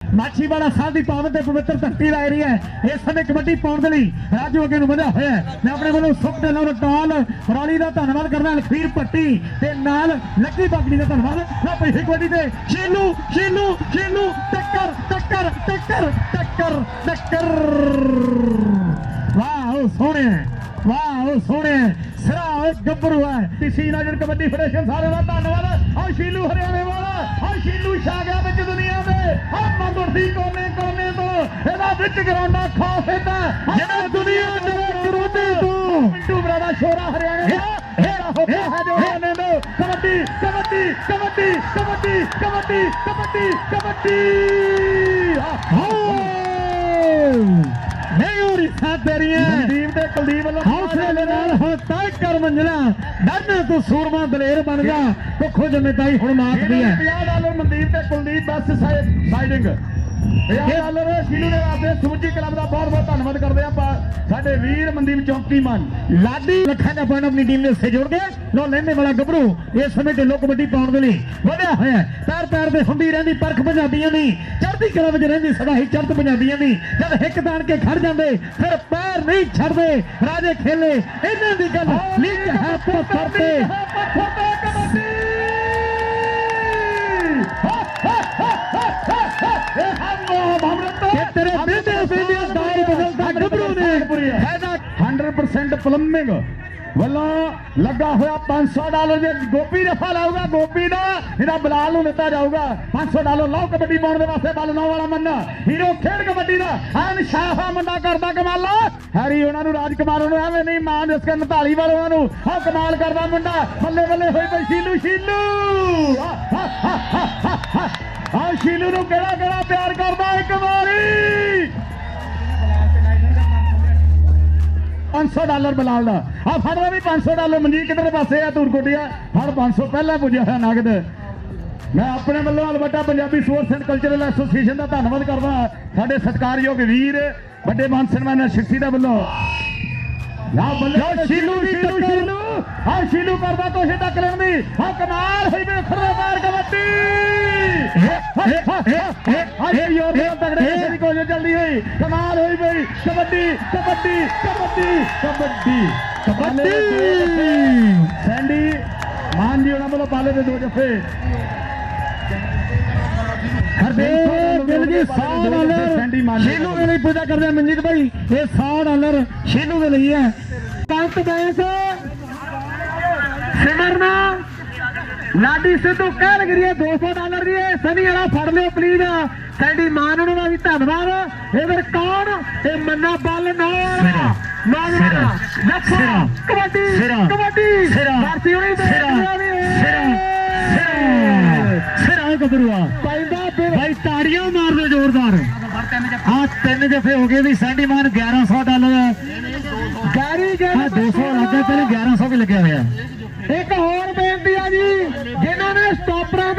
ਮਾਛੀਵਾੜਾ ਸਾਹਿਬ ਦੀ ਪਾਵਨ ਤੇ ਪਵਿੱਤਰ ਧਰਤੀ ਦਾ ਏਰੀਆ ਹੈ। ਇਸ ਸਮੇਂ ਕਬੱਡੀ ਪਾਉਣ ਦੇ ਲਈ ਰਾਜੂ ਅੱਗੇ ਨੂੰ ਵਧਿਆ ਹੋਇਆ ਮੈਂ ਆਪਣੇ ਵੱਲੋਂ ਸੁਖ ਦੇ ਨਾਲ ਰੌਲੀ ਦਾ ਧੰਨਵਾਦ ਕਰਦਾ ਲਖੀਰ ਪੱਟੀ ਤੇ ਨਾਲ ਲੱਕੀ ਬਾਗੜੀ ਦਾ ਧੰਨਵਾਦ। ਨਾ ਪੈਸੇ ਕਬੱਡੀ ਤੇ ਸ਼ੀਲੂ ਸ਼ੀਲੂ ਸ਼ੀਲੂ ਟੱਕਰ ਟੱਕਰ ਟੱਕਰ ਟੱਕਰ ਟੱਕਰ। ਵਾਹ, ਉਹ ਸੋਹਣੇ ਵਾਹ, ਉਹ ਸੋਹਣੇ ਸਿਰਾ, ਉਹ ਗੱਭਰੂ ਹੈ। ਟੀਸੀ ਨਜ਼ਰ ਕਬੱਡੀ ਫੈਡਰੇਸ਼ਨ ਸਾਰਿਆਂ ਦਾ ਧੰਨਵਾਦ। ਆ ਸ਼ੀਲੂ ਹਰਿਆਣੇ ਵਾਲਾ ਆ ਸ਼ੀਲੂ ਛਾ ਗਿਆ ਵਿੱਚ ਦੁਨੀਆ ਦੇ ਆ ਮੰਗੁਰਦੀ ਕੋਨੇ ਕੋਨੇ ਤੋਂ। ਇਹਦਾ ਵਿੱਚ ਗਰਾਉਂਡਾ ਖਾਸ ਇਹਦਾ ਜਿਹੜਾ ਦੁਨੀਆ ਦੇ ਕਰੋਤੇ ਤੋਂ। ਮਿੰਟੂ ਬਰਾੜਾ ਛੋਰਾ ਹਰਿਆਣੇ ਦਾ। ਹੇਰਾ ਹੋ ਗਿਆ ਹੈ ਜੋ ਹਰਿਆਣੇ ਨੂੰ ਕਬੱਡੀ ਕਬੱਡੀ ਕਬੱਡੀ ਕਬੱਡੀ ਕਬੱਡੀ ਕਬੱਡੀ ਕਬੱਡੀ। ਹੋ ਸਾਥ ਤੇਰੀਆਂ। ਮਨਦੀਪ ਤੇ ਕੁਲਦੀਪ ਵੱਲੋਂ ਹੌਸਲੇ ਦੇ ਨਾਲ ਹੋ ਤੈਅ ਕਰ ਮੰਜ਼ਲਾ ਡਰਨਾ ਤੂੰ ਸੂਰਮਾ ਦਲੇਰ ਬਣ ਜਾ। ਕੁੱਖੋ ਜਮੇਦਾਈ ਹੁਣ ਮਾਰਦੀ ਹੈ। 50 ਡਾਲਰ ਮਨਦੀਪ ਤੇ ਕੁਲਦੀਪ ਬਸ ਸਾਈਡਿੰਗ 50 ਡਾਲਰ ਸ਼ੀਲੂ ਦੇ ਵਾਸਤੇ ਸਮੁੱਚੀ ਕਲੱਬ ਦਾ ਬਹੁਤ ਬਹੁਤ ਧੰਨਵਾਦ ਕਰਦੇ ਆਪਾਂ ਸਾਡੇ ਵੀਰ ਮਨਦੀਪ ਚੌਂਕੀ ਮਨ? ਲਾਡੀ ਲੱਖਾਂ ਦਾ ਪੁਆਇੰਟ ਆਪਣੀ ਟੀਮ ਦੇ ਹਿੱਸੇ ਜੁੜ ਗਏ ਲੋ ਲੈਣੇ ਵਾਲਾ ਗੱਭਰੂ ਇਸ ਸਮੇਂ ਤੇ ਲੋਕ ਕਬੱਡੀ ਪਾਉਣ ਦੇ ਲਈ ਵਧਿਆ ਹੋਇਆ। ਪੈਰ ਪੈਰ ਤੇ ਹੁੰਦੀ ਰਹਿੰਦੀ ਪਰਖ ਪੰਜਾਬੀਆਂ ਦੀ। ਚੜ੍ਹਦੀ ਕਲਾ ਵਿੱਚ ਰਹਿੰਦੀ ਸਦਾ ਹੀ ਚੜ੍ਹਤ ਪੰਜਾਬੀਆਂ ਦੀ। ਜਦ ਹਿੱਕ ਤਾਣ ਕੇ ਖੜ ਜਾਂਦੇ ਫਿਰ ਪੈਰ ਨਹੀਂ ਛੱਡਦੇ। ਰਾਜੇ ਖੇਲੇ ਇਹਨਾਂ ਦੀ ਗੱਲ ਲਿੰਕ ਹੈ ਪੱਥਰ ਤੇ ਕਿ 100% ਵੱਲੋਂ ਲੱਗਾ ਹੋਇਆ 500 ਡਾਲਰ ਜੇ ਗੋਪੀ ਰਫਾ ਲਾਊਗਾ, ਗੋਪੀ ਦਾ, ਇਹਦਾ ਬਲਾਲ ਨੂੰ ਦਿੱਤਾ ਜਾਊਗਾ। 500 ਡਾਲਰ ਲਾਓ ਕਬੱਡੀ ਪਾਉਣ ਦੇ ਵਾਸਤੇ, ਬਲ ਨੌ ਵਾਲਾ ਮੰਨਾ। ਹੀਰੋ ਖੇਡ ਕਬੱਡੀ ਦਾ, ਐਨ ਸ਼ਾਹਾ ਮੁੰਡਾ ਕਰਦਾ ਕਮਾਲ। ਹੈਰੀ ਉਹਨਾਂ ਨੂੰ ਰਾਜ ਕੁਮਾਰ ਨੂੰ, ਐਵੇਂ ਨਹੀਂ, ਮਾਂ ਜਿਸ ਕੇ 39 ਵਾਲਿਆਂ ਨੂੰ। ਹਾਂ ਕਮਾਲ ਕਰਦਾ ਮੁੰਡਾ, ਬੱਲੇ ਬੱਲੇ ਹੋਈ ਪਈ ਸ਼ੀਲੂ ਸ਼ੀਲੂ। ਆ ਸ਼ੀਲੂ ਨੂੰ ਕਿਹੜਾ ਕਿਹੜਾ ਪਿਆਰ ਕਰਦਾ ਇੱਕ ਵਾਰੀ 500 ਡਾਲਰ ਬਲਾਲ ਦਾ। ਆ ਫੜਦਾ ਵੀ 500 ਡਾਲਰ ਮਨਜੀਤ ਕਿਧਰੇ ਪਾਸੇ ਆ? ਤੂਰ ਕੋਟਿਆ ਫੜ 500 ਪਹਿਲਾਂ ਪੁੱਜਿਆ ਹੋਇਆ ਨਗਦ। ਮੈਂ ਆਪਣੇ ਵੱਲੋਂ Alberta Punjabi sports and cultural association ਦਾ ਧੰਨਵਾਦ ਕਰਦਾ ਸਾਡੇ ਸਤਿਕਾਰਯੋਗ ਵੀਰ ਵੱਡੇ ਮਾਨ ਸਨਮਾਨ ਸ਼ਖਸੀ ਦਾ ਵੱਲੋਂ। ਨਾ ਬੱਲੇ ਸ਼ੀਲੂ ਸ਼ੀਲੂ ਸ਼ੀਲੂ ਹਾਂ ਸ਼ੀਲੂ। ਕਰਦਾ ਕੋਸ਼ਿਸ਼ ਤੱਕ ਲੈਣ ਦੀ। ਹਾਂ ਕਮਾਲ ਹੋਈ ਵੇ ਖੜਾ ਮਾਰ ਕਬੱਡੀ ਹਾਂ ਯੋਰ ਦੇ ਤਗੜੇ ਕਿਸੇ ਕੋਸ਼ਿਸ਼ ਚੱਲਦੀ ਹੋਈ ਕਮਾਲ ਹੋਈ ਬਈ ਕਬੱਡੀ ਕਬੱਡੀ ਕਬੱਡੀ ਕਬੱਡੀ ਕਬੱਡੀ ਸੈਂਡੀ ਮਾਨ ਜੀ ਉਹਨਾਂ ਵੱਲੋਂ ਪਾਲੇ ਦੇ ਦੋ ਜੱਫੇ ਹਰਦੇਵ ਗਿੱਲ ਜੀ 100 ਡਾਲਰ ਸ਼ੀਨੂ ਦੇ ਲਈ ਪੂਜਾ ਕਰਦੇ ਮਨਜੀਤ ਭਾਈ ਇਹ 100 ਡਾਲਰ ਸ਼ੀਨੂ ਦੇ ਲਈ ਹੈ ਪੰਤ ਬੈਂਸ ਸਿਮਰਨਾ ਲਾਡੀ ਸਿੱਧੂ ਕਹਿ ਲਗਰੀ ਹੈ 200 ਡਾਲਰ ਦੀ ਹੈ ਸਨੀ ਵਾਲਾ ਫੜ ਲਿਓ ਪਲੀਜ਼ ਸਾਡੀ ਮਾਂ ਨੂੰ ਦਾ ਵੀ ਧੰਨਵਾਦ। ਇਹ ਫਿਰ ਕੌਣ? ਇਹ ਮੰਨਾ ਬੱਲ ਨਾਲ। ਨੌਜਵਾਨ ਲੱਖਾ ਕਬੱਡੀ ਕਬੱਡੀ। ਭਾਰਤੀ ਹੋਣੀ ਤੇ ਸਿਰਾ ਗੱਭਰੂਆ। ਪੈਂਦਾ ਭਾਈ ਤਾੜੀਆਂ ਮਾਰ ਦਿਓ ਜ਼ੋਰਦਾਰ। ਆ ਤਿੰਨ ਜਫੇ ਹੋ ਗਏ ਵੀ ਸੈਂਡੀਮਾਨ 1100 ਡਾਲਰ। ਗਾਰੀ ਗਿਆ 200 ਲੱਗਾ ਪਹਿਲੇ 1100 ਵੀ ਲੱਗਿਆ ਹੋਇਆ ਇੱਕ ਹੋਰ ਬੇਨਤੀ ਆ ਜੀ ਜਿਨ੍ਹਾਂ ਨੇ ਸਟਾਪਰਾਂ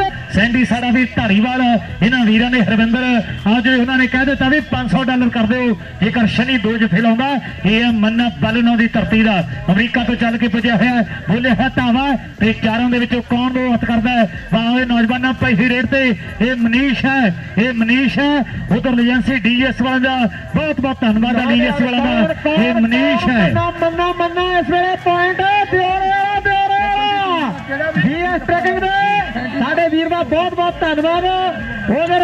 ਦੇ ਸੈਂਡੀ ਵੀ ਢਾਲੀਵਾਲ ਇਹਨਾਂ ਵੀਰਾਂ ਨੇ ਹਰਵਿੰਦਰ ਅੱਜ ਉਹਨਾਂ ਨੇ ਕਹਿ ਦਿੱਤਾ ਵੀ 500 ਡਾਲਰ ਕਰ ਦਿਓ ਜੇਕਰ ਸ਼ਨੀ ਦੋ ਜਫੇ ਲਾਉਂਦਾ ਇਹ ਹੈ ਮੰਨਾ ਬਲਨੋ ਦੀ ਧਰਤੀ ਦਾ। ਅਮਰੀਕਾ ਤੋਂ ਚੱਲ ਕੇ ਪੁੱਜਿਆ ਹੋਇਆ ਹੈ। ਬੋਲੇ ਹੈ ਧਾਵਾ ਤੇ ਚਾਰਾਂ ਦੇ ਵਿੱਚੋਂ ਕੌਣ ਦੋ ਹੱਥ ਕਰਦਾ ਹੈ? ਵਾਹ ਇਹ ਨੌਜਵਾਨਾਂ ਪੈਸੀ ਰੇਟ ਤੇ। ਇਹ ਮਨੀਸ਼ ਹੈ ਇਹ ਮਨੀਸ਼ ਹੈ। ਉਧਰ ਏਜੰਸੀ ਡੀਐਸ ਵਾਲਾ ਦਾ। ਬਹੁਤ ਬਹੁਤ ਧੰਨਵਾਦ ਹੈ ਡੀਐਸ ਵਾਲਾ ਦਾ। ਇਹ ਮਨੀਸ਼ ਹੈ। ਮੰਨਾ ਮੰਨਾ ਇਸ ਵੇਲੇ ਪੁਆਇੰਟ ਦਿਓਰੇ ਦਿਓਰੇ ਡੀਐਸ ਟਰੈਕਿੰਗ ਦੇ। ਵੀਰ ਦਾ ਬਹੁਤ ਬਹੁਤ ਧੰਨਵਾਦ। ਉਧਰ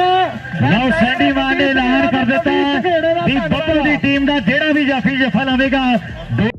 ਲਓ ਸੈਂਡੀ ਮਾਨ ਨੇ ਐਲਾਨ ਕਰ ਦਿੱਤਾ। ਵੀ ਬੱਬਲ ਦੀ ਟੀਮ ਦਾ ਜਿਹੜਾ ਵੀ ਜਾਫੀ ਜਫਾ ਲਾਵੇਗਾ